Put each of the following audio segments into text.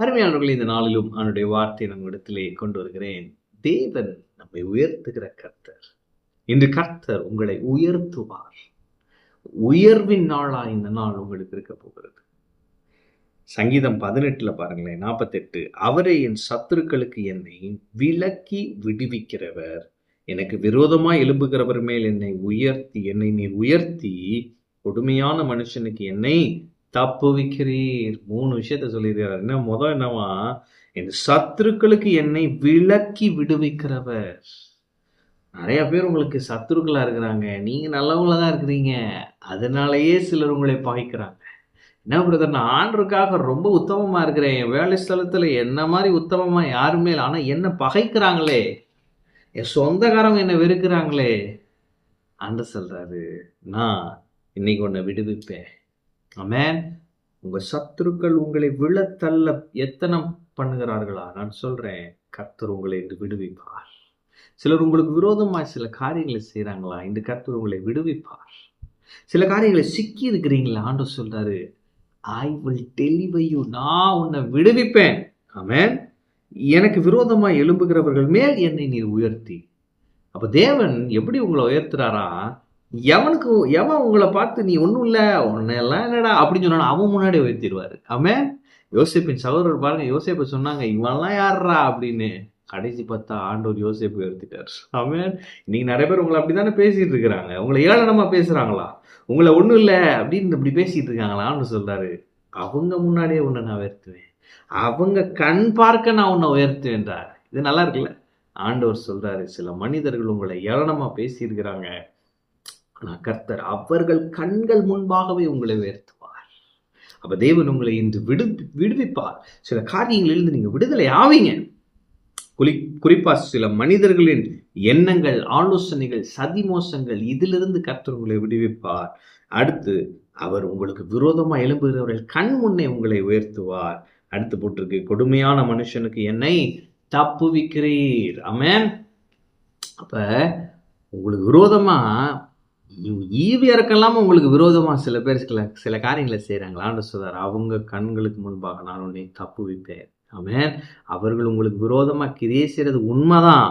அருமையானவர்களே இந்த நாளிலும் அவனுடைய வார்த்தையை நம் இடத்திலே கொண்டு வருகிறேன். தேவன் நம்மை உயர்த்துகிற கர்த்தர். இன்று கர்த்தர் உங்களை உயர்த்துவார். உயர்வின் நாளா இந்த நாள் உங்களுக்கு இருக்க போகிறது. சங்கீதம் பதினெட்டுல பாருங்களேன் நாற்பத்தெட்டு. அவரே என் சத்துருக்களுக்கு என்னை விலக்கி விடுவிக்கிறவர். எனக்கு விரோதமாக எழும்புகிறவர் மேல் என்னை உயர்த்தி என்னை நீர் உயர்த்தி கொடுமையான மனுஷனுக்கு என்னை தப்புவிக்கிறீர். மூணு விஷயத்த சொல்லியிருக்கிறார் என்ன முதல் என்னவா? என் சத்துருக்களுக்கு என்னை விலக்கி விடுவிக்கிறவர். நிறைய பேர் உங்களுக்கு சத்துருக்களா இருக்கிறாங்க. நீங்க நல்லவங்களா தான் இருக்கிறீங்க. அதனாலயே சிலர் உங்களை பகைக்கிறாங்க என்ன பிரதர் நான் ஆண்டுக்காக ரொம்ப உத்தமமா இருக்கிறேன். என் வேலை ஸ்தலத்துல என்ன மாதிரி உத்தமமா யாருமே இல்லை ஆனா என்ன பகைக்கிறாங்களே. என் சொந்தக்காரங்க என்ன வெறுக்கிறாங்களே. அன்று சொல்றாரு நான் இன்னைக்கு உன்னை விடுவிப்பேன். அமேன் உங்கள் சத்துருக்கள் உங்களை விழத்தள்ள எத்தனை பண்ணுகிறார்களா? நான் சொல்கிறேன் கர்த்தர் உங்களை இன்று விடுவிப்பார். சிலர் உங்களுக்கு விரோதமாக சில காரியங்களை செய்கிறாங்களா இந்த கர்த்தர் உங்களை விடுவிப்பார். சில காரியங்களை சிக்கி இருக்கிறீங்களா? ஆண்டு சொல்கிறாரு ஐ வில் டெலிவர் நான் உன்னை விடுவிப்பேன். ஆமென். எனக்கு விரோதமாக எழும்புகிறவர்கள் மேல் என்னை நீர் உயர்த்தி. அப்போ தேவன் எப்படி உங்களை உயர்த்துறாரா? எவனுக்கு எவன் உங்களை பார்த்து நீ ஒன்றும் இல்லை உன்னெல்லாம் என்னடா? அப்படின்னு சொன்னாலும் அவன் முன்னாடி உயர்த்திடுவாரு. அவன் யோசிப்பின் சகோதரர் பாருங்க யோசேப்பை சொன்னாங்க இவன்லாம் யார்றா? அப்படின்னு. கடைசி பார்த்தா ஆண்டோர் யோசிப்பு உயர்த்திட்டார். அவன் இன்னைக்கு நிறைய பேர் உங்களை அப்படித்தானே பேசிட்டு இருக்கிறாங்க. உங்களை ஏளனமா பேசுறாங்களா? உங்களை ஒன்றும் இல்லை அப்படின்னு இப்படி பேசிட்டு இருக்காங்களான்னு சொல்றாரு. அவங்க முன்னாடியே உன்னை நான் உயர்த்துவேன். அவங்க கண் பார்க்க நான் உன்னை உயர்த்துவேன்றார் இது நல்லா இருக்குல்ல? ஆண்டவர் சொல்றாரு சில மனிதர்கள் உங்களை ஏளனமா பேசியிருக்கிறாங்க. ஆனால் கர்த்தர் அவர்கள் கண்கள் முன்பாகவே உங்களை உயர்த்துவார். அப்ப தேவன் உங்களை இன்று விடு விடுவிப்பார். சில காரியங்களிலிருந்து நீங்க விடுதலை ஆவீங்க. குறி குறிப்பா சில மனிதர்களின் எண்ணங்கள் ஆலோசனைகள் சதிமோசங்கள் இதிலிருந்து கர்த்தர் உங்களை விடுவிப்பார். அடுத்து அவர் உங்களுக்கு விரோதமாக எழும்புகிறவர்கள் கண் முன்னே உங்களை உயர்த்துவார். அடுத்து போட்டிருக்கு கொடுமையான மனுஷனுக்கு என்னை தப்புவிக்கிறீர். ஆமென். அப்ப உங்களுக்கு விரோதமாக ஈவி இறக்கெல்லாம் உங்களுக்கு விரோதமாக சில பேர் சில சில காரியங்களை செய்கிறாங்களான்னு சொல்றாரு அவங்க கண்களுக்கு முன்பாக நான் உன்னை தப்புவிப்பேன் அவன் அவர்கள் உங்களுக்கு விரோதமாக கிரியை செய்கிறது உண்மைதான்.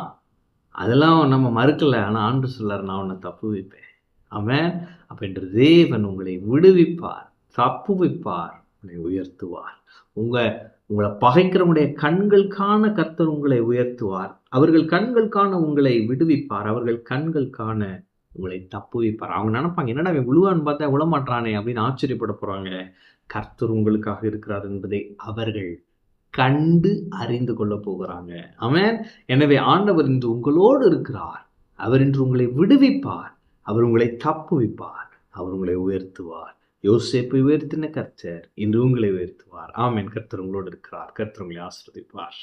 அதெல்லாம் நம்ம மறுக்கலை. ஆனால் ஆண்டு சொல்லார் நான் உன்னை தப்பு வைப்பேன். அவன் அப்படின்ற தேவன் உங்களை விடுவிப்பார் தப்பு வைப்பார் உன்னை உயர்த்துவார். உங்கள் உங்களை பகைக்கிறவனுடைய கண்கள் காண கர்த்தர் உங்களை உயர்த்துவார். அவர்கள் கண்கள் காண உங்களை விடுவிப்பார். அவர்கள் கண்கள் காண உங்களை தப்பு வைப்பார். அவங்க நினைப்பாங்க என்னடா அவன் விழுவான்னு பார்த்தா விழமாட்டானே அப்படின்னு ஆச்சரியப்பட போறாங்க. கர்த்தர் உங்களுக்காக இருக்கிறார் என்பதை அவர்கள் கண்டு அறிந்து கொள்ள போகிறாங்க. அவன் எனவே ஆண்டவர் இன்று உங்களோடு இருக்கிறார். அவர் இன்று உங்களை விடுவிப்பார். அவர் உங்களை தப்புவிப்பார் அவர் உங்களை உயர்த்துவார். யோசேப்பை உயர்த்தின கர்த்தர் இன்று உங்களை உயர்த்துவார். ஆமேன். கர்த்தர் உங்களோடு இருக்கிறார். கர்த்தர் உங்களை ஆசிர்வதிப்பார்.